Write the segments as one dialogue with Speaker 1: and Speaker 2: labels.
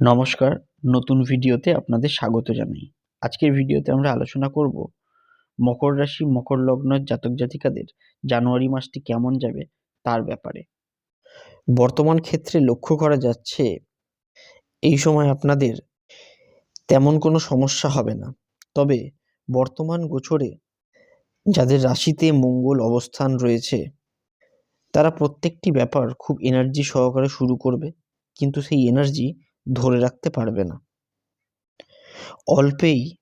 Speaker 1: নমস্কার, নতুন ভিডিওতে আপনাদের স্বাগত জানাই। আজকের ভিডিওতে আমরা আলোচনা করব মকর রাশি, মকর লগ্ন জাতক জাতিকাদের জানুয়ারি মাসটি কেমন যাবে তার ব্যাপারে। বর্তমান ক্ষেত্রে লক্ষ্য করা যাচ্ছে, এই সময় আপনাদের তেমন কোনো সমস্যা হবে না। তবে বর্তমান গোচরে যাদের রাশিতে মঙ্গল অবস্থান রয়েছে, তারা প্রত্যেকটি ব্যাপার খুব এনার্জি সহকারে শুরু করবে। কিন্তু সেই এনার্জি ধরে রাখতে পারবে না। অল্পেই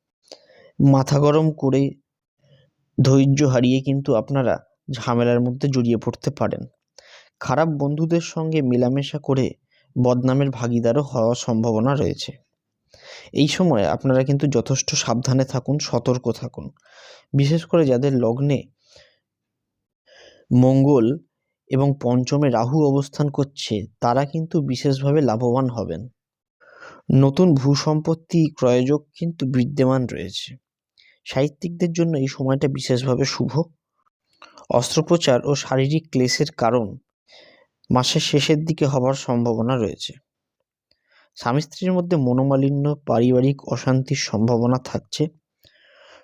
Speaker 1: মাথা গরম করে ধৈর্য হারিয়ে কিন্তু আপনারা ঝামেলার মধ্যে জড়িয়ে পড়তে পারেন। খারাপ বন্ধুদের সঙ্গে মেলামেশা করে বদনামের ভাগিদারও হওয়ার সম্ভাবনা রয়েছে। এই সময় আপনারা কিন্তু যথেষ্ট সাবধানে থাকুন, সতর্ক থাকুন। বিশেষ করে যাদের লগ্নে মঙ্গল এবং পঞ্চমে রাহু অবস্থান করছে, তারা কিন্তু বিশেষভাবে লাভবান হবেন। নতুন ভূসম্পত্তি ক্রয়যোগ কিন্তু বিদ্যমান রয়েছে। সাহিত্যিকদের জন্য এই সময়টা বিশেষভাবে শুভ। অস্ত্রোপচার ও শারীরিক ক্লেশের কারণ মাসের শেষের দিকে হবার সম্ভাবনা রয়েছে। স্বামী স্ত্রীর মধ্যে মনোমালিন্য, পারিবারিক অশান্তির সম্ভাবনা থাকছে।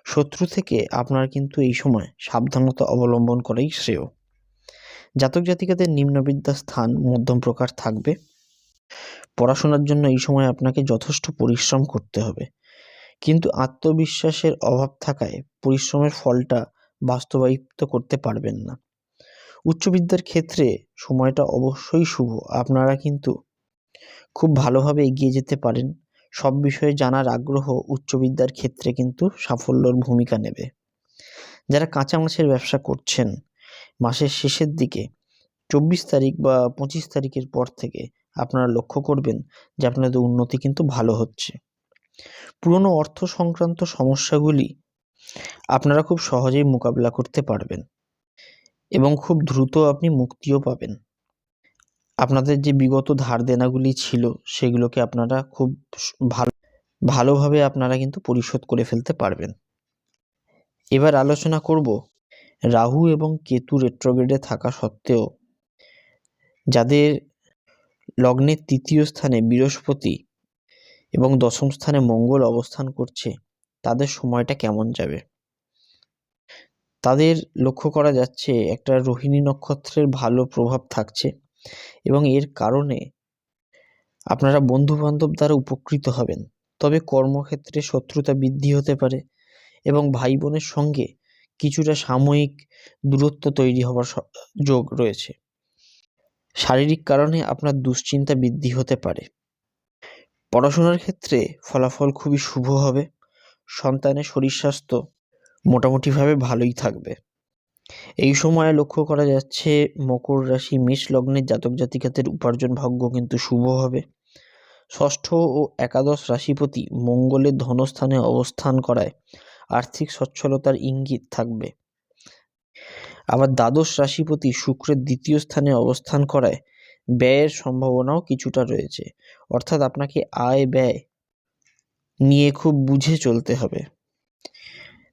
Speaker 1: শত্রু থেকে আপনার কিন্তু এই সময় সাবধানতা অবলম্বন করাই শ্রেয়। জাতক জাতিকাদের নিম্নবিদ্যা স্থান মধ্যম প্রকার থাকবে। পড়াশোনার জন্য এই সময় আপনাকে যথেষ্ট পরিশ্রম করতে হবে। কিন্তু আত্মবিশ্বাসের অভাব থাকায় পরিশ্রমের ফলটা বাস্তবায়িত করতে পারবেন না। উচ্চবিদ্যার ক্ষেত্রে সময়টা অবশ্যই শুভ। আপনারা কিন্তু খুব ভালোভাবে এগিয়ে যেতে পারেন। সব বিষয়ে জানার আগ্রহ উচ্চবিদ্যার ক্ষেত্রে কিন্তু সাফল্যর ভূমিকা নেবে। যারা কাঁচা মাছের ব্যবসা করছেন, মাসের শেষের দিকে, চব্বিশ তারিখ বা পঁচিশ তারিখের পর থেকে আপনারা লক্ষ্য করবেন যে আপনাদের উন্নতি কিন্তু ভালো হচ্ছে। পুরনো অর্থ সংক্রান্ত সমস্যাগুলি আপনারা খুব সহজেই মোকাবিলা করতে পারবেন এবং খুব দ্রুত আপনি মুক্তিও পাবেন। আপনাদের যে বিগত ধার দেনাগুলি ছিল সেগুলোকে আপনারা খুব ভালো, ভালোভাবে আপনারা কিন্তু পরিশোধ করে ফেলতে পারবেন। এবার আলোচনা করব রাহু এবং কেতু রেট্রোগেডে থাকা সত্ত্বেও যাদের লগ্নের তৃতীয় স্থানে বৃহস্পতি এবং দশম স্থানে মঙ্গল অবস্থান করছে, তাদের সময়টা কেমন যাবে? তাদের লক্ষ্য করা যাচ্ছে একটা রোহিণী নক্ষত্রের ভালো প্রভাব থাকছে এবং এর কারণে আপনারা বন্ধু বান্ধব দ্বারা উপকৃত হবেন। তবে কর্মক্ষেত্রে শত্রুতা বৃদ্ধি হতে পারে এবং ভাই বোনের সঙ্গে কিছুটা সাময়িক দূরত্ব তৈরি হওয়ার যোগ রয়েছে। শারীরিক কারণে আপনার দুশ্চিন্তা বৃদ্ধি হতে পারে। পড়াশোনার ক্ষেত্রে ফলাফল খুবই শুভ হবে। সন্তানের শরীর স্বাস্থ্য মোটামুটিভাবে ভালোই থাকবে। এই সময়ে লক্ষ্য করা যাচ্ছে, মকর রাশি মেষ লগ্নের জাতক জাতিকাদের উপার্জন ভাগ্য কিন্তু শুভ হবে। ষষ্ঠ ও একাদশ রাশিপতি মঙ্গলের ধনস্থানে অবস্থান করায় আর্থিক সচ্ছলতার ইঙ্গিত থাকবে। আবার দ্বাদশ রাশিপতি শুক্রের দ্বিতীয় স্থানে অবস্থান করায় ব্যয়ের সম্ভাবনাও কিছুটা রয়েছে। অর্থাৎ আপনাকে আয় ব্যয় নিয়ে খুব বুঝে চলতে হবে।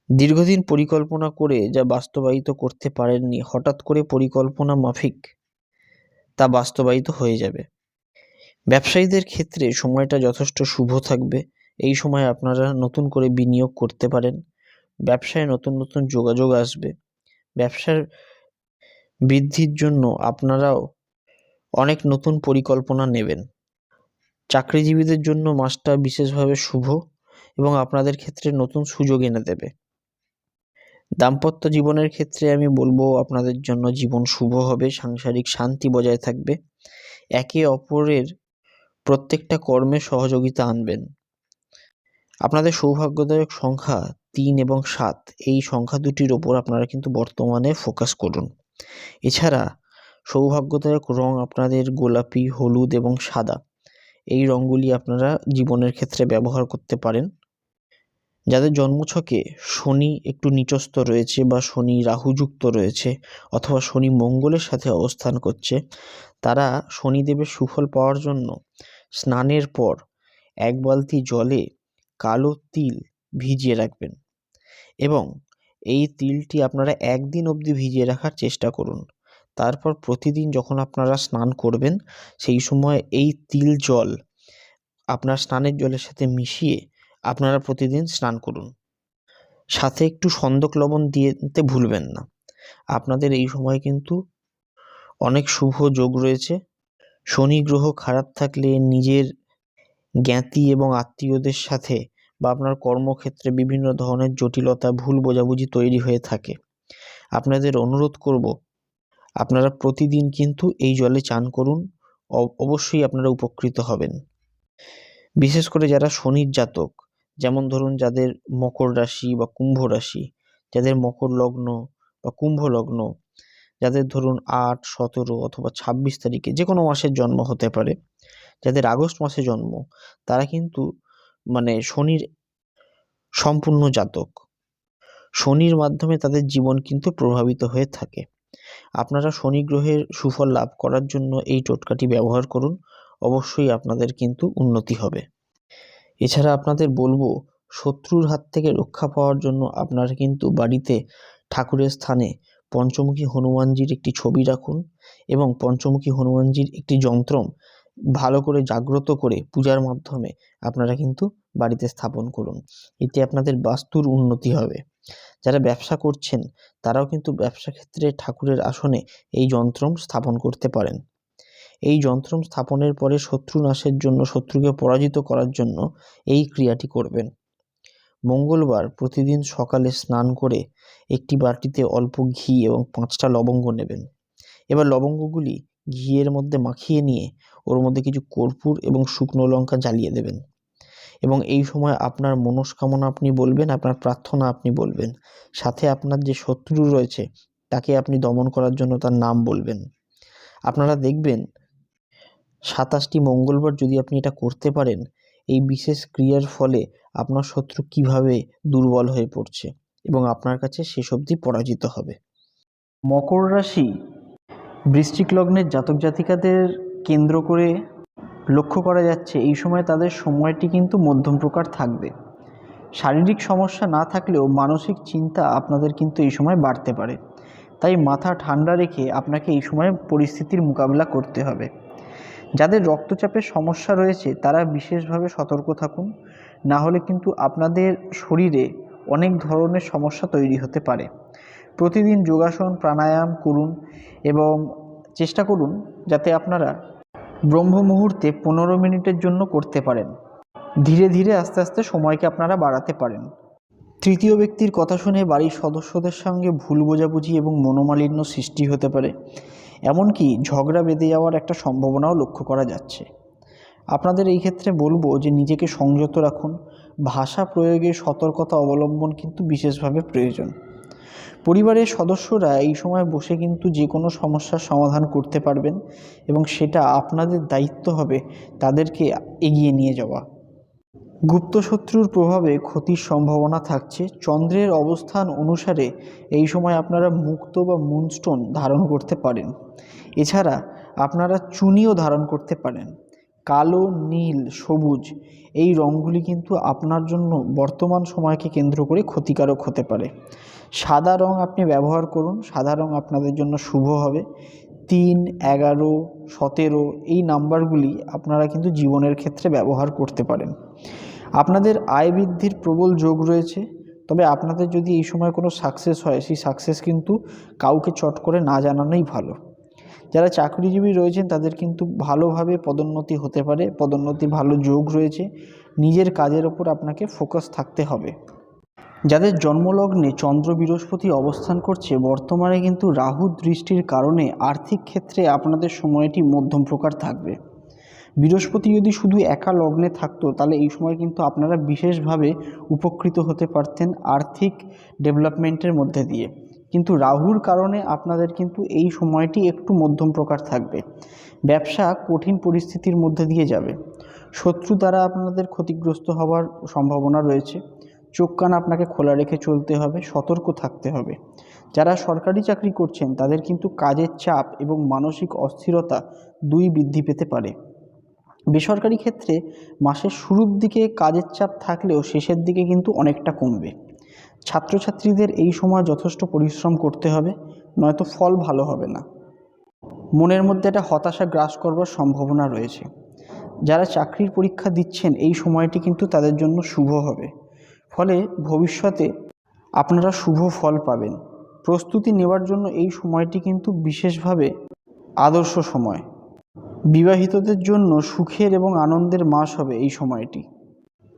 Speaker 1: দীর্ঘদিন পরিকল্পনা করে যা বাস্তবায়িত করতে পারেননি, হঠাৎ করে পরিকল্পনা মাফিক তা বাস্তবায়িত হয়ে যাবে। ব্যবসায়ীদের ক্ষেত্রে সময়টা যথেষ্ট শুভ থাকবে। এই সময় আপনারা নতুন করে বিনিয়োগ করতে পারেন। ব্যবসায় নতুন নতুন যোগাযোগ আসবে। ব্যবসার বৃদ্ধির জন্য আপনারাও অনেক নতুন পরিকল্পনা নেবেন। চাকরিজীবীদের জন্য মাসটা বিশেষভাবে শুভ এবং আপনাদের ক্ষেত্রে নতুন সুযোগ এনে দেবে। দাম্পত্য জীবনের ক্ষেত্রে আমি বলব, আপনাদের জন্য জীবন শুভ হবে, সাংসারিক শান্তি বজায় থাকবে। একে অপরের প্রত্যেকটা কর্মে সহযোগিতা আনবেন। আপনাদের সৌভাগ্যদায়ক সংখ্যা তিন এবং সাত। এই সংখ্যা দুটির ওপর আপনারা কিন্তু বর্তমানে ফোকাস করুন। এছাড়া সৌভাগ্যদায়ক রং আপনাদের গোলাপি, হলুদ এবং সাদা। এই রঙগুলি আপনারা জীবনের ক্ষেত্রে ব্যবহার করতে পারেন। যাদের জন্মছকে শনি একটু নিচস্থ রয়েছে বা শনি রাহুযুক্ত রয়েছে অথবা শনি মঙ্গলের সাথে অবস্থান করছে, তারা শনিদেবের সুফল পাওয়ার জন্য স্নানের পর এক বালতি জলে কালো তিল ভিজিয়ে রাখবেন এবং এই তিলটি আপনারা একদিন অবধি ভিজিয়ে রাখার চেষ্টা করুন। তারপর প্রতিদিন যখন আপনারা স্নান করবেন, সেই সময় এই তিল জল আপনার স্নানের জলের সাথে মিশিয়ে আপনারা প্রতিদিন স্নান করুন। সাথে একটু সন্দক লবণ দিতে ভুলবেন না। আপনাদের এই সময় কিন্তু অনেক শুভ যোগ রয়েছে। শনি গ্রহ খারাপ থাকলে নিজের জ্ঞাতি এবং আত্মীয়দের সাথে বা আপনার কর্মক্ষেত্রে বিভিন্ন ধরনের জটিলতা, ভুল বোঝাবুঝি তৈরি হয়ে থাকে। আপনাদের অনুরোধ করব, আপনারা প্রতিদিন কিন্তু এই জলে চান করুন অবশ্যই আপনারা উপকৃত হবেন। বিশেষ করে যারা শনির জাতক, যেমন ধরুন যাদের মকর রাশি বা কুম্ভ রাশি, যাদের মকর লগ্ন বা কুম্ভ লগ্ন, যাদের ধরুন আট, সতেরো অথবা ছাব্বিশ তারিখে যে কোনো মাসের জন্ম হতে পারে যাদের আগস্ট মাসে জন্ম, তারা কিন্তু মানে শনির সম্পূর্ণ জাতক। শনির মাধ্যমে তাদের জীবন কিন্তু প্রভাবিত হয়ে থাকে। আপনারা শনি গ্রহের সুফল লাভ করার জন্য এই টোটকাটি ব্যবহার করুন, অবশ্যই আপনাদের কিন্তু উন্নতি হবে। এছাড়া আপনাদের বলব, শত্রুর হাত থেকে রক্ষা পাওয়ার জন্য আপনারা কিন্তু বাড়িতে ঠাকুরের স্থানে পঞ্চমুখী হনুমানজির একটি ছবি রাখুন এবং পঞ্চমুখী হনুমানজির একটি যন্ত্রম ভালো করে জাগ্রত করে পূজার মাধ্যমে আপনারা কিন্তু বাড়িতে স্থাপন করুন। এতে আপনাদের বাস্তুর উন্নতি হবে। যারা ব্যবসা করছেন, তারাও কিন্তু ব্যবসা ক্ষেত্রে ঠাকুরের আসনে এই যন্ত্রম স্থাপন করতে পারেন। এই যন্ত্রম স্থাপনের পরে শত্রু নাশের জন্য, শত্রুকে পরাজিত করার জন্য এই ক্রিয়াটি করবেন। মঙ্গলবার প্রতিদিন সকালে স্নান করে একটি বাটিতে অল্প ঘি এবং পাঁচটা লবঙ্গ নেবেন। এবার লবঙ্গগুলি ঘিয়ের মধ্যে মাখিয়ে নিয়ে ওর মধ্যে কিছু কর্পূর এবং শুকনো লঙ্কা জ্বালিয়ে দেবেন। এবং এই সময় আপনার মনস্কামনা আপনি বলবেন, আপনার প্রার্থনা আপনি বলবেন। সাথে আপনার যে শত্রু রয়েছে, তাকে আপনি দমন করার জন্য তার নাম বলবেন। আপনারা দেখবেন, সাতাশটি মঙ্গলবার যদি আপনি এটা করতে পারেন, এই বিশেষ ক্রিয়ার ফলে আপনার শত্রু কীভাবে দুর্বল হয়ে পড়ছে এবং আপনার কাছে শেষ অবধি পরাজিত হবে। মকর রাশি, বৃশ্চিক লগ্নের জাতক জাতিকাদের কেন্দ্র করে লক্ষ্য করা যাচ্ছে এই সময় তাদের সময়টি কিন্তু মধ্যম প্রকার থাকবে। শারীরিক সমস্যা না থাকলেও মানসিক চিন্তা আপনাদের কিন্তু এই সময় বাড়তে পারে। তাই মাথা ঠান্ডা রেখে আপনাকে এই সময় পরিস্থিতির মোকাবিলা করতে হবে। যাদের রক্তচাপের সমস্যা রয়েছে, তারা বিশেষভাবে সতর্ক থাকুন। না হলে কিন্তু আপনাদের শরীরে অনেক ধরনের সমস্যা তৈরি হতে পারে। প্রতিদিন যোগাসন, প্রাণায়াম করুন এবং চেষ্টা করুন যাতে আপনারা ব্রহ্ম মুহূর্তে পনেরো মিনিটের জন্য করতে পারেন। ধীরে ধীরে আস্তে আস্তে সময়কে আপনারা বাড়াতে পারেন। তৃতীয় ব্যক্তির কথা শুনে বাড়ির সদস্যদের সঙ্গে ভুল বোঝাবুঝি এবং মনোমালিন্য সৃষ্টি হতে পারে। এমনকি ঝগড়া বেঁধে যাওয়ার একটা সম্ভাবনাও লক্ষ্য করা যাচ্ছে। আপনাদের এই ক্ষেত্রে বলব যে নিজেকে সংযত রাখুন। ভাষা প্রয়োগে সতর্কতা অবলম্বন কিন্তু বিশেষভাবে প্রয়োজন। পরিবারের সদস্যরা এই সময় বসে কিন্তু যে কোনো সমস্যার সমাধান করতে পারবেন এবং সেটা আপনাদের দায়িত্ব হবে তাদেরকে এগিয়ে নিয়ে যাওয়া। গুপ্ত শত্রুর প্রভাবে ক্ষতির সম্ভাবনা থাকছে। চন্দ্রের অবস্থান অনুসারে এই সময় আপনারা মুক্ত বা মুনস্টোন ধারণ করতে পারেন। এছাড়া আপনারা চুনিও ধারণ করতে পারেন। কালো, নীল, সবুজ এই রঙগুলি কিন্তু আপনার জন্য বর্তমান সময়কে কেন্দ্র করে ক্ষতিকারক হতে পারে। সাদা রং আপনি ব্যবহার করুন, সাদা রং আপনাদের জন্য শুভ হবে। তিন, এগারো, সতেরো এই নাম্বারগুলি আপনারা কিন্তু জীবনের ক্ষেত্রে ব্যবহার করতে পারেন। আপনাদের আয় বৃদ্ধির প্রবল যোগ রয়েছে, তবে আপনাদের যদি এই সময় কোনো সাকসেস হয়, সেই সাকসেস কিন্তু কাউকে চট করে না জানানোই ভালো। যারা চাকরিজীবী রয়েছেন, তাদের কিন্তু ভালোভাবে পদোন্নতি হতে পারে, পদোন্নতি ভালো যোগ রয়েছে। নিজের কাজের ওপর আপনাকে ফোকাস থাকতে হবে। যাদের জন্মলগ্নে চন্দ্র বৃহস্পতি অবস্থান করছে, বর্তমানে কিন্তু রাহু দৃষ্টির কারণে আর্থিক ক্ষেত্রে আপনাদের সময়টি মধ্যম প্রকার থাকবে। বৃহস্পতি যদি শুধু একা লগ্নে থাকতো, তাহলে এই সময় কিন্তু আপনারা বিশেষভাবে উপকৃত হতে পারতেন আর্থিক ডেভেলপমেন্টের মধ্যে দিয়ে। কিন্তু রাহুর কারণে আপনাদের কিন্তু এই সময়টি একটু মধ্যম প্রকার থাকবে। ব্যবসা কঠিন পরিস্থিতির মধ্যে দিয়ে যাবে। শত্রু দ্বারা আপনাদের ক্ষতিগ্রস্ত হওয়ার সম্ভাবনা রয়েছে। চোখ কান আপনাকে খোলা রেখে চলতে হবে, সতর্ক থাকতে হবে। যারা সরকারি চাকরি করছেন, তাদের কিন্তু কাজের চাপ এবং মানসিক অস্থিরতা দুই বৃদ্ধি পেতে পারে। বেসরকারি ক্ষেত্রে মাসের শুরুর দিকে কাজের চাপ থাকলেও শেষের দিকে কিন্তু অনেকটা কমবে। ছাত্রছাত্রীদের এই সময় যথেষ্ট পরিশ্রম করতে হবে, নয়তো ফল ভালো হবে না। মনের মধ্যে একটা হতাশা গ্রাস করবার সম্ভাবনা রয়েছে।
Speaker 2: যারা চাকরির পরীক্ষা দিচ্ছেন, এই সময়টি কিন্তু তাদের জন্য শুভ হবে। ফলে ভবিষ্যতে আপনারা শুভ ফল পাবেন। প্রস্তুতি নেওয়ার জন্য এই সময়টি কিন্তু বিশেষভাবে আদর্শ সময়। বিবাহিতদের জন্য সুখের এবং আনন্দের মাস হবে এই সময়টি।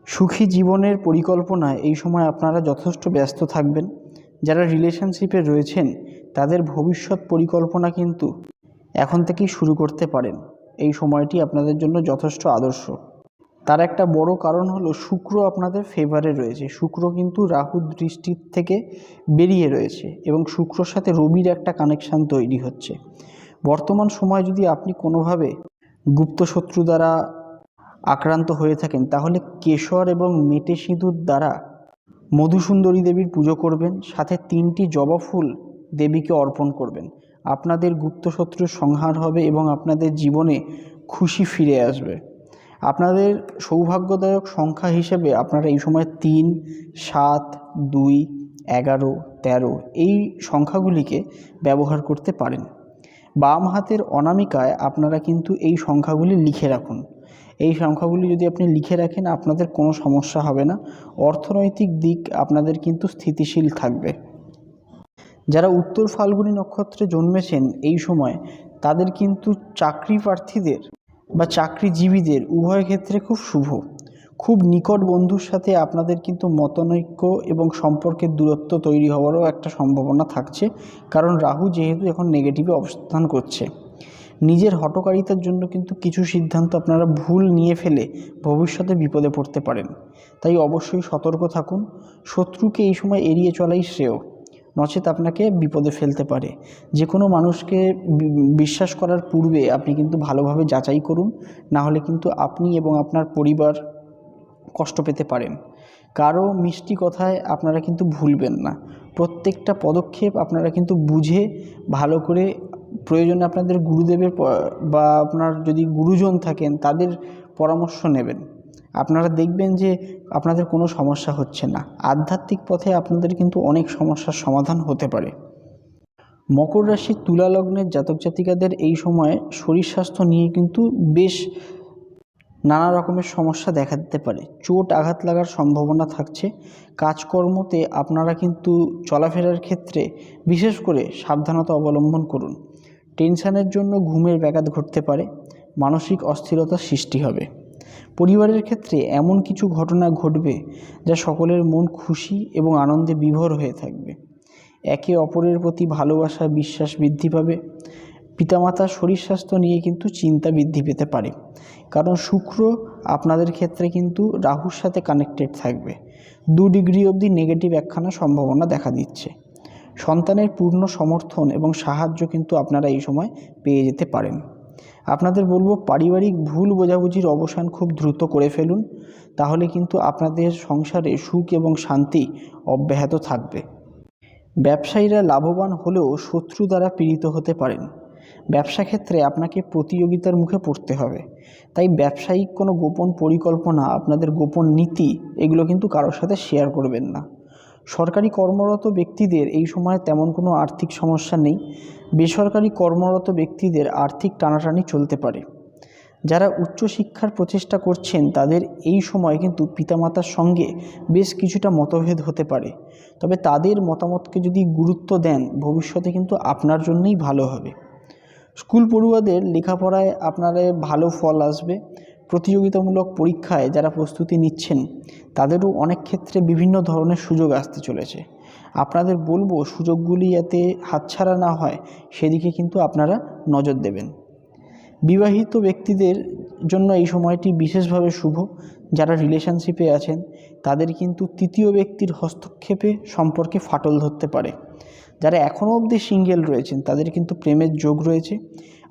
Speaker 2: সুখী জীবনের পরিকল্পনায় এই সময় আপনারা যথেষ্ট ব্যস্ত থাকবেন। যারা রিলেশনশিপে রয়েছেন, তাদের ভবিষ্যৎ পরিকল্পনা কিন্তু এখন থেকেই শুরু করতে পারেন। এই সময়টি আপনাদের জন্য যথেষ্ট আদর্শ। তার একটা বড় কারণ হলো শুক্র আপনাদের ফেভারে রয়েছে। শুক্র কিন্তু রাহু দৃষ্টির থেকে বেরিয়ে রয়েছে এবং শুক্রর সাথে রবির একটা কানেকশান তৈরি হচ্ছে। বর্তমান সময় যদি আপনি কোনোভাবে গুপ্ত শত্রু দ্বারা আক্রান্ত হয়ে থাকেন, তাহলে কেশর এবং মেটে সিঁদুর দ্বারা মধুসুন্দরী দেবীর পুজো করবেন, সাথে তিনটি জবা ফুল দেবীকে অর্পণ করবেন। আপনাদের গুপ্ত শত্রুর সংহার হবে এবং আপনাদের জীবনে খুশি ফিরে আসবে। আপনাদের সৌভাগ্যদায়ক সংখ্যা হিসেবে আপনারা এই সময় তিন, সাত, দুই, এগারো, তেরো এই সংখ্যাগুলিকে ব্যবহার করতে পারেন। বাম হাতের অনামিকায় আপনারা কিন্তু এই সংখ্যাগুলি লিখে রাখুন। এই সংখ্যাগুলি যদি আপনি লিখে রাখেন, আপনাদের কোনো সমস্যা হবে না। অর্থনৈতিক দিক আপনাদের কিন্তু স্থিতিশীল থাকবে। যারা উত্তর ফাল্গুনী নক্ষত্রে জন্মেছেন এই সময়, তাদের কিন্তু চাকরি প্রার্থীদের বা চাকরিজীবীদের উভয় ক্ষেত্রে খুব শুভ। খুব নিকট বন্ধুর সাথে আপনাদের কিন্তু মতনৈক্য এবং সম্পর্কের দূরত্ব তৈরি হওয়ারও একটা সম্ভাবনা থাকছে, কারণ রাহু যেহেতু এখন নেগেটিভে অবস্থান করছে। নিজের হটকারিতার জন্য কিন্তু কিছু সিদ্ধান্ত আপনারা ভুল নিয়ে ফেলে ভবিষ্যতে বিপদে পড়তে পারেন। তাই অবশ্যই সতর্ক থাকুন। শত্রুকে এই সময় এড়িয়ে চলাই শ্রেয়। নচেত আপনাকে বিপদে ফেলতে পারে। যে কোনো মানুষকে বিশ্বাস করার পূর্বে আপনি কিন্তু ভালোভাবে যাচাই করুন, না হলে কিন্তু আপনি এবং আপনার পরিবার কষ্ট পেতে পারেন। কারও মিষ্টি কথায় আপনারা কিন্তু ভুলবেন না। প্রত্যেকটা পদক্ষেপ আপনারা কিন্তু বুঝে, ভালো করে প্রয়োজনে আপনাদের গুরুদেবের বা আপনার যদি গুরুজন থাকেন, তাদের পরামর্শ নেবেন। আপনারা দেখবেন যে আপনাদের কোনো সমস্যা হচ্ছে না। আধ্যাত্মিক পথে আপনাদের কিন্তু অনেক সমস্যার সমাধান হতে পারে। মকর রাশির তুলা লগ্নের জাতক জাতিকাদের এই সময়ে শরীর স্বাস্থ্য নিয়ে কিন্তু বেশ নানা রকমের সমস্যা দেখা দিতে পারে। চোট আঘাত লাগার সম্ভাবনা থাকছে। কাজকর্মতে আপনারা কিন্তু চলাফেরার ক্ষেত্রে বিশেষ করে সাবধানতা অবলম্বন করুন। টেনশনের জন্য ঘুমের ব্যাঘাত ঘটতে পারে। মানসিক অস্থিরতার সৃষ্টি হবে। পরিবারের ক্ষেত্রে এমন কিছু ঘটনা ঘটবে যা সকলের মন খুশি এবং আনন্দে বিভোর হয়ে থাকবে। একে অপরের প্রতি ভালোবাসা, বিশ্বাস বৃদ্ধি পাবে। পিতামাতার শরীর স্বাস্থ্য নিয়ে কিন্তু চিন্তা বৃদ্ধি পেতে পারে। কারণ শুক্র আপনাদের ক্ষেত্রে কিন্তু রাহুর সাথে কানেক্টেড থাকবে। দু ডিগ্রি অবধি নেগেটিভ একখানা সম্ভাবনা দেখা দিচ্ছে। সন্তানের পূর্ণ সমর্থন এবং সাহায্য কিন্তু আপনারা এই সময় পেয়ে যেতে পারেন। আপনাদের বলব পারিবারিক ভুল বোঝাবুঝির অবসান খুব দ্রুত করে ফেলুন, তাহলে কিন্তু আপনাদের সংসারে সুখ এবং শান্তি অব্যাহত থাকবে। ব্যবসায়ীরা লাভবান হলেও শত্রু দ্বারা পীড়িত হতে পারেন। ব্যবসা ক্ষেত্রে আপনাকে প্রতিযোগিতার মুখে পড়তে হবে। তাই ব্যবসায়িক কোনো গোপন পরিকল্পনা, আপনাদের গোপন নীতি, এগুলো কিন্তু কারোর সাথে শেয়ার করবেন না। সরকারি কর্মরত ব্যক্তিদের এই সময় তেমন কোনো আর্থিক সমস্যা নেই। বেসরকারি কর্মরত ব্যক্তিদের আর্থিক টানাটানি চলতে পারে। যারা উচ্চশিক্ষার প্রচেষ্টা করছেন, তাদের এই সময় কিন্তু পিতামাতার সঙ্গে বেশ কিছুটা মতভেদ হতে পারে। তবে তাদের মতামতকে যদি গুরুত্ব দেন, ভবিষ্যতে কিন্তু আপনার জন্যই ভালো হবে। স্কুল পড়ুয়াদের লেখাপড়ায় আপনাদের ভালো ফল আসবে। প্রতিযোগিতামূলক পরীক্ষায় যারা প্রস্তুতি নিচ্ছেন, তাদেরও অনেক ক্ষেত্রে বিভিন্ন ধরনের সুযোগ আসতে চলেছে। আপনাদের বলব সুযোগগুলি যাতে হাতছাড়া না হয়, সেদিকে কিন্তু আপনারা নজর দেবেন। বিবাহিত ব্যক্তিদের জন্য এই সময়টি বিশেষভাবে শুভ। যারা রিলেশনশিপে আছেন, তাদের কিন্তু তৃতীয় ব্যক্তির হস্তক্ষেপে সম্পর্কে ফাটল ধরতে পারে। যারা এখনও অবধি সিঙ্গেল রয়েছেন, তাদের কিন্তু প্রেমের যোগ রয়েছে।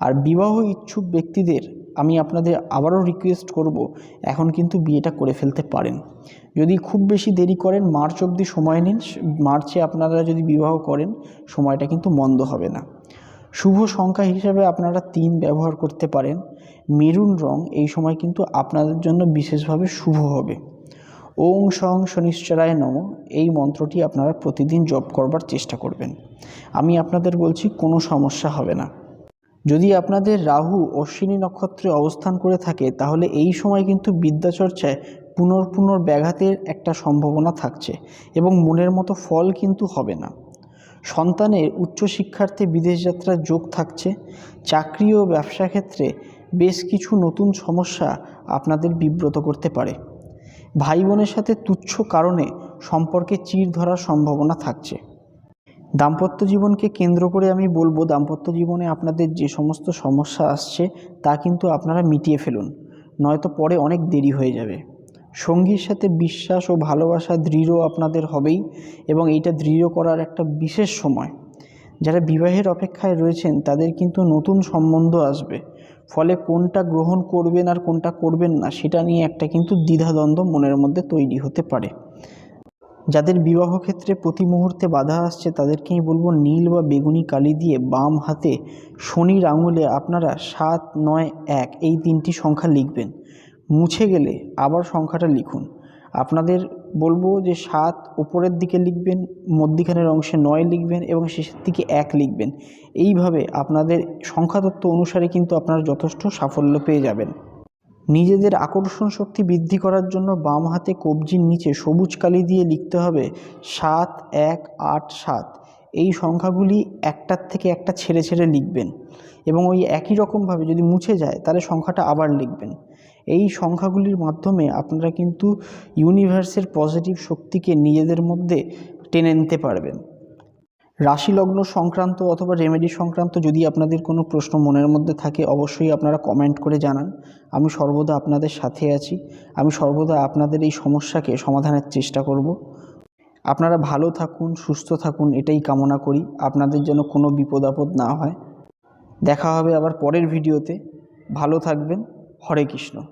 Speaker 2: আর বিবাহ ইচ্ছুক ব্যক্তিদের আমি আপনাদের আবারও রিকোয়েস্ট করব, এখন কিন্তু বিয়েটা করে ফেলতে পারেন। যদি খুব বেশি দেরি করেন, মার্চ অবধি সময় নিন। মার্চে আপনারা যদি বিবাহ করেন, সময়টা কিন্তু মন্দ হবে না। শুভ সংখ্যা হিসাবে আপনারা তিন ব্যবহার করতে পারেন। মেরুন রং এই সময় কিন্তু আপনাদের জন্য বিশেষভাবে শুভ হবে। ওং সং শনিশ্চরায় নম। এই মন্ত্রটি আপনারা প্রতিদিন জপ করবার চেষ্টা করবেন। আমি আপনাদের বলছি, কোনো সমস্যা হবে না। যদি আপনাদের রাহু অশ্বিনী নক্ষত্রে অবস্থান করে থাকে, তাহলে এই সময় কিন্তু বিদ্যাচর্চায় পুনর্পুনর ব্যাঘাতের একটা সম্ভাবনা থাকছে এবং মনের মতো ফল কিন্তু হবে না। সন্তানের উচ্চশিক্ষার্থে বিদেশ যাত্রার যোগ থাকছে। চাকরি ও ব্যবসা ক্ষেত্রে বেশ কিছু নতুন সমস্যা আপনাদের বিব্রত করতে পারে। ভাই বোনের সাথে তুচ্ছ কারণে সম্পর্কে চির ধরার সম্ভাবনা থাকছে। দাম্পত্য জীবনকে কেন্দ্র করে আমি বলব, দাম্পত্য জীবনে আপনাদের যে সমস্ত সমস্যা আসছে তা কিন্তু আপনারা মিটিয়ে ফেলুন। নয়তো পরে অনেক দেরি হয়ে যাবে। সঙ্গীর সাথে বিশ্বাস ও ভালোবাসা দৃঢ় আপনাদের হবেই এবং এইটা দৃঢ় করার একটা বিশেষ সময়। যারা বিবাহের অপেক্ষায় রয়েছেন, তাদের কিন্তু নতুন সম্বন্ধ আসবে। ফলে কোনটা গ্রহণ করবেন আর কোনটা করবেন না, সেটা নিয়ে একটা কিন্তু দ্বিধাদ্বন্দ্ব মনের মধ্যে তৈরি হতে পারে। যাদের বিবাহ ক্ষেত্রে প্রতি মুহূর্তে বাধা আসছে তাদেরকেই বলব নীল বা বেগুনি কালি দিয়ে বাম হাতে শনির আঙুলে আপনারা সাত, নয়, এক এই তিনটি সংখ্যা লিখবেন। মুছে গেলে আবার সংখ্যাটা লিখুন। আপনাদের বলব যে সাত উপরের দিকে লিখবেন, মধ্যিখানের অংশে নয় লিখবেন এবং শেষের দিকে এক লিখবেন। এইভাবে আপনাদের সংখ্যাতত্ত্ব অনুসারে কিন্তু আপনারা যথেষ্ট সাফল্য পেয়ে যাবেন। নিজেদের আকর্ষণ শক্তি বৃদ্ধি করার জন্য বাম হাতে কবজির নিচে সবুজ কালি দিয়ে লিখতে হবে সাত এক আট সাত। এই সংখ্যাগুলি একটার থেকে একটা ছেড়ে ছেড়ে লিখবেন এবং ওই একই রকমভাবে যদি মুছে যায়, তাহলে সংখ্যাটা আবার লিখবেন। এই সংখ্যাগুলির মাধ্যমে আপনারা কিন্তু ইউনিভার্সের পজিটিভ শক্তিকে নিজেদের মধ্যে টেনে নিতে পারবেন। রাশি লগ্ন সংক্রান্ত অথবা রেমেডি সংক্রান্ত যদি আপনাদের কোনো প্রশ্ন মনের মধ্যে থাকে, অবশ্যই আপনারা কমেন্ট করে জানান। আমি সর্বদা আপনাদের সাথে আছি। আমি সর্বদা আপনাদের এই সমস্যাকে সমাধানের চেষ্টা করব। আপনারা ভালো থাকুন, সুস্থ থাকুন, এটাই কামনা করি। আপনাদের যেন কোনো বিপদ আপদ না হয়। দেখা হবে আবার পরের ভিডিওতে। ভালো থাকবেন। হরে কৃষ্ণ।